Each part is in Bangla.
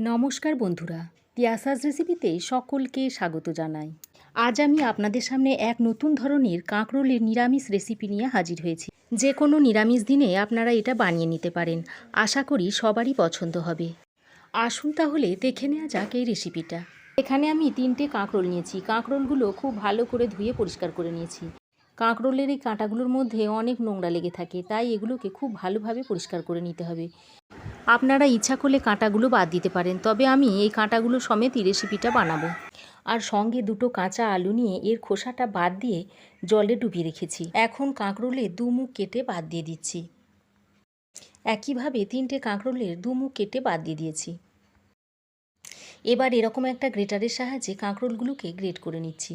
নমস্কার বন্ধুরা তিয়াসাস রেসিপিতে সকলকে স্বাগত জানাই। আজ আমি আপনাদের সামনে এক নতুন ধরনের কাঁকরোলের নিরামিষ রেসিপি নিয়ে হাজির হয়েছি। যে কোনো নিরামিষ দিনে আপনারা এটা বানিয়ে নিতে পারেন। আশা করি সবারই পছন্দ হবে। আসুন তাহলে দেখে নেওয়া যাক এই রেসিপিটা। এখানে আমি তিনটে কাঁকরোল নিয়েছি। কাঁকরোলগুলো খুব ভালো করে ধুয়ে পরিষ্কার করে নিয়েছি। কাঁকরোলের এই কাঁটাগুলোর মধ্যে অনেক নোংরা লেগে থাকে, তাই এগুলোকে খুব ভালোভাবে পরিষ্কার করে নিতে হবে। আপনারা ইচ্ছা করলে কাঁটাগুলো বাদ দিতে পারেন, তবে আমি এই কাঁটাগুলো সমেতই রেসিপিটা বানাবো। আর সঙ্গে দুটো কাঁচা আলু নিয়ে এর খোসাটা বাদ দিয়ে জলে ডুবিয়ে রেখেছি। এখন কাঁকরোলে দু মুখ কেটে বাদ দিয়ে দিচ্ছি। একইভাবে তিনটে কাঁকরোলের দু মুখ কেটে বাদ দিয়ে দিয়েছি। এবার এরকম একটা গ্রেটারের সাহায্যে কাঁকরোলগুলোকে গ্রেট করে নিচ্ছি।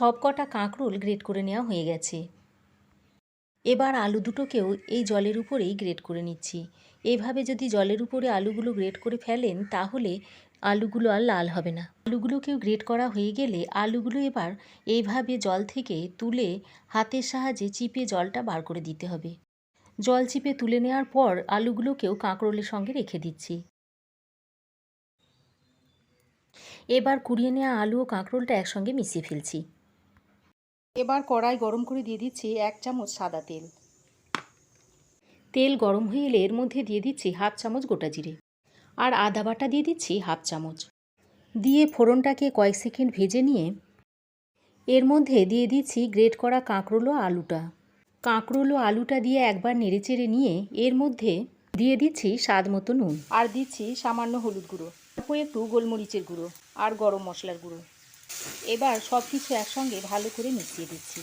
সব কটা কাঁকরোল গ্রেট করে নেওয়া হয়ে গেছে। এবার আলু দুটোকেও এই জলের উপরেই গ্রেট করে নিচ্ছি। এভাবে যদি জলের উপরে আলুগুলো গ্রেট করে ফেলেন, তাহলে আলুগুলো আর লাল হবে না। আলুগুলোকেও গ্রেট করা হয়ে গেলে আলুগুলো এবার এইভাবে জল থেকে তুলে হাতের সাহায্যে চিপে জলটা বার করে দিতে হবে। জল চিপে তুলে নেওয়ার পর আলুগুলোকেও কাঁকরোলের সঙ্গে রেখে দিচ্ছি। এবার কুড়িয়ে নেওয়া আলু ও কাঁকরোলটা একসঙ্গে মিশিয়ে ফেলছি। এবার কড়াই গরম করে দিয়ে দিচ্ছি এক চামচ সাদা তেল। তেল গরম হয়ে এলে এর মধ্যে দিয়ে দিচ্ছি হাফ চামচ গোটা জিরে আর আদা বাটা দিয়ে দিচ্ছি হাফ চামচ। দিয়ে ফোড়নটাকে কয়েক সেকেন্ড ভেজে নিয়ে এর মধ্যে দিয়ে দিচ্ছি গ্রেট করা কাঁকরোল আলুটা। কাঁকরোল আলুটা দিয়ে একবার নেড়েচেড়ে নিয়ে এর মধ্যে দিয়ে দিচ্ছি স্বাদ মতো নুন। আর দিচ্ছি সামান্য হলুদ গুঁড়ো তারপর একটু গোলমরিচের গুঁড়ো আর গরম মশলার গুঁড়ো। এবার সব কিছু একসঙ্গে ভালো করে মিশিয়ে দিচ্ছি।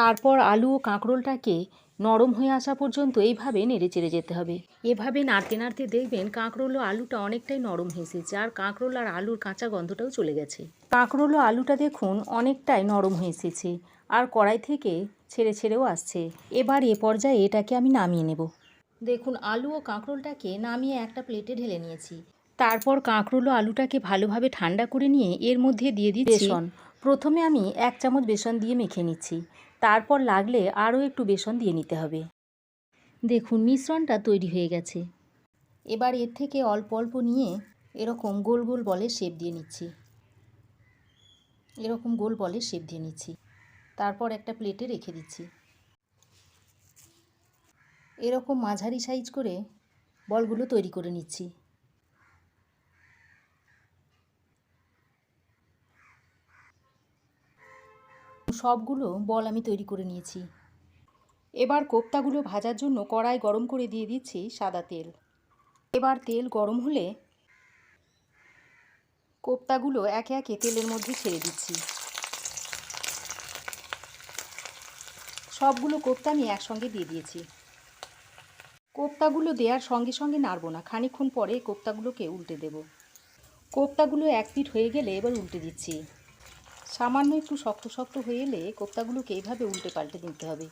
তারপর আলু ও কাঁকরোলটাকে নরম হয়ে আসা পর্যন্ত এইভাবে নেড়ে চেড়ে যেতে হবে। এভাবে নাড়তে নাড়তে দেখবেন কাঁকরোল ও আলুটা অনেকটাই নরম হয়ে এসেছে আর কাঁকরোল আর আলুর কাঁচা গন্ধটাও চলে গেছে। কাঁকরোল ও আলুটা দেখুন অনেকটাই নরম হয়ে এসেছে আর কড়াই থেকে ছেড়ে ছেড়েও আসছে। এবার এ পর্যায়ে এটাকে আমি নামিয়ে নেব। দেখুন, আলু ও কাঁকরোলটাকে নামিয়ে একটা প্লেটে ঢেলে নিয়েছি। তারপর কাঁকরোল আলুটাকে ভালোভাবে ঠান্ডা করে নিয়ে এর মধ্যে দিয়ে দিচ্ছি বেসন। প্রথমে আমি এক চামচ বেসন দিয়ে মেখে নিচ্ছি। তারপর লাগলে আরও একটু বেসন দিয়ে নিতে হবে। দেখুন, মিশ্রণটা তৈরি হয়ে গেছে। এবার এর থেকে অল্প অল্প নিয়ে এরকম গোল গোল বলে শেপ দিয়ে নিচ্ছি। এরকম গোল বলে শেপ দিয়ে নিচ্ছি। তারপর একটা প্লেটে রেখে দিচ্ছি। এরকম মাঝারি সাইজ করে বলগুলো তৈরি করে নিচ্ছি। সবগুলো বল আমি তৈরি করে নিয়েছি। এবার কোপ্তাগুলো ভাজার জন্য কড়াই গরম করে দিয়ে দিচ্ছি সাদা তেল। এবার তেল গরম হলে কোপ্তাগুলো একে একে তেলের মধ্যে ছেড়ে দিচ্ছি। সবগুলো কোপ্তা আমি একসঙ্গে দিয়ে দিয়েছি। কোপ্তাগুলো দেওয়ার সঙ্গে সঙ্গে নাড়বো না খানিক্ষণ পরে কোপ্তাগুলোকে উল্টে দেব। কোপ্তাগুলো এক পিঠ হয়ে গেলে এবার উল্টে দিচ্ছি। সামান্য একটু শক্ত শক্ত হয়ে এলে কোপ্তাগুলোকে এইভাবে উল্টে পাল্টে দিতে হবে।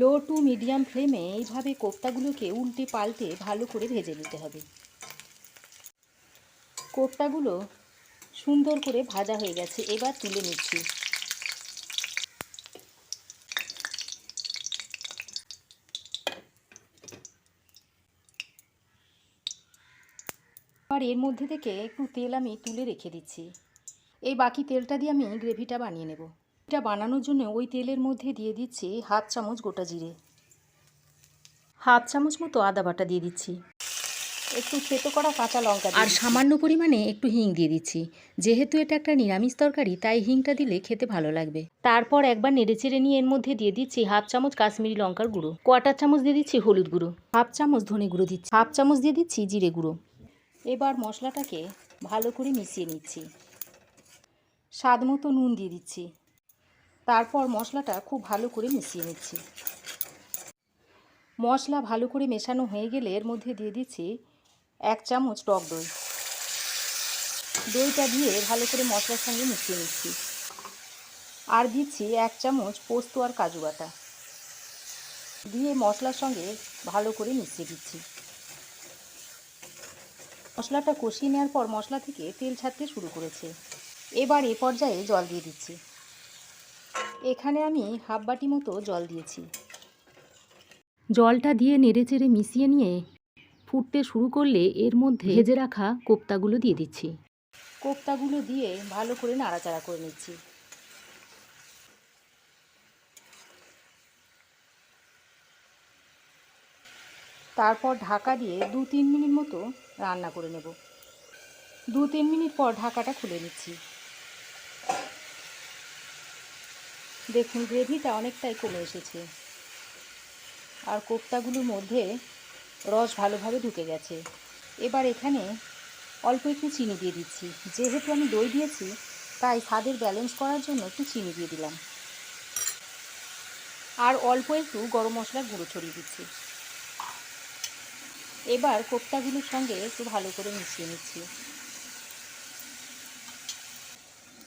লো টু মিডিয়াম ফ্লেমে এইভাবে কোপ্তাগুলোকে উল্টে পাল্টে ভালো করে ভেজে নিতে হবে। কোপ্তাগুলো সুন্দর করে ভাজা হয়ে গেছে, এবার তুলে নিচ্ছি। আর এর মধ্যে থেকে একটু তেল আমি তুলে রেখে দিচ্ছি। এই বাকি তেলটা দিয়ে আমি গ্রেভিটা বানিয়ে নেব। এটা বানানোর জন্য ওই তেলের মধ্যে দিয়ে দিচ্ছি হাফ চামচ গোটা জিরে। হাফ চামচ মতো আদা বাটা দিয়ে দিচ্ছি। একটু থেতো করা কাঁচা লঙ্কা আর সামান্য পরিমাণে একটু হিং দিয়ে দিচ্ছি। যেহেতু এটা একটা নিরামিষ তরকারি তাই হিংটা দিলে খেতে ভালো লাগবে। তারপর একবার নেড়েচেড়ে নিয়ে এর মধ্যে দিয়ে দিচ্ছি হাফ চামচ কাশ্মীরি লঙ্কার গুঁড়ো। কোয়াটার চামচ দিয়ে দিচ্ছি হলুদ গুঁড়ো। হাফ চামচ ধনে গুঁড়ো দিচ্ছি। হাফ চামচ দিয়ে দিচ্ছি জিরে গুঁড়ো। এবার মশলাটাকে ভালো করে মিশিয়ে নিচ্ছি। স্বাদ মতো নুন দিয়ে দিচ্ছি। তারপর মশলাটা খুব ভালো করে মিশিয়ে নিচ্ছি। মশলা ভালো করে মেশানো হয়ে গেলে এর মধ্যে দিয়ে দিচ্ছি এক চামচ টক দই। দইটা দিয়ে ভালো করে মশলার সঙ্গে মিশিয়ে নিচ্ছি। আর দিচ্ছি এক চামচ পোস্ত আর কাজু বাটা। দিয়ে মশলার সঙ্গে ভালো করে মিশিয়ে দিচ্ছি। মশলাটা কষিয়ে নেওয়ার পর মশলা থেকে তেল ছাড়তে শুরু করেছে। এবার এ পর্যায়ে জল দিয়ে দিচ্ছি। এখানে আমি হাফ বাটি মতো জল দিয়েছি। জলটা দিয়ে নেড়েচেড়ে মিশিয়ে নিয়ে ফুটতে শুরু করলে এর মধ্যে ভেজে রাখা কোপ্তাগুলো দিয়ে দিচ্ছি। কোপ্তাগুলো দিয়ে ভালো করে নাড়াচাড়া করে নিচ্ছি। তারপর ঢাকা দিয়ে দু তিন মিনিট মতো রান্না করে নেব। দু তিন মিনিট পর ঢাকাটা খুলে নিচ্ছি। দেখুন, গ্রেভিটা অনেকটাই কমে এসেছে। আর কোপ্তাগুলোর মধ্যে রস ভালোভাবে ঢুকে গেছে। এবার এখানে অল্প একটু চিনি দিয়ে দিচ্ছি। যেহেতু আমি দই দিয়েছি, তাই স্বাদের ব্যালেন্স করার জন্য একটু চিনি দিয়ে দিলাম। আর অল্প একটু গরম মশলার গুঁড়ো ছড়িয়ে দিচ্ছি। এবার কোপ্তাগুলোর সঙ্গে একটু ভালো করে মিশিয়ে নিচ্ছি।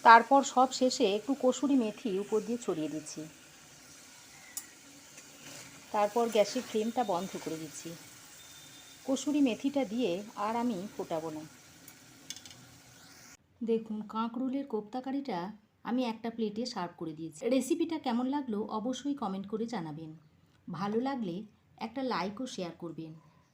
তারপর সব শেষে একটু কসুরি মেথি উপর দিয়ে ছড়িয়ে দিচ্ছি। তারপর গ্যাসের ফ্লেমটা বন্ধ করে দিচ্ছি। কসুরি মেথিটা দিয়ে আর আমি ফোটাবো না। দেখুন, কাঁকরোলের কোপ্তাকারিটা আমি একটা প্লেটে সার্ভ করে দিয়েছি। রেসিপিটা কেমন লাগল অবশ্যই কমেন্ট করে জানাবেন। ভালো লাগলে একটা লাইক ও শেয়ার করবেন।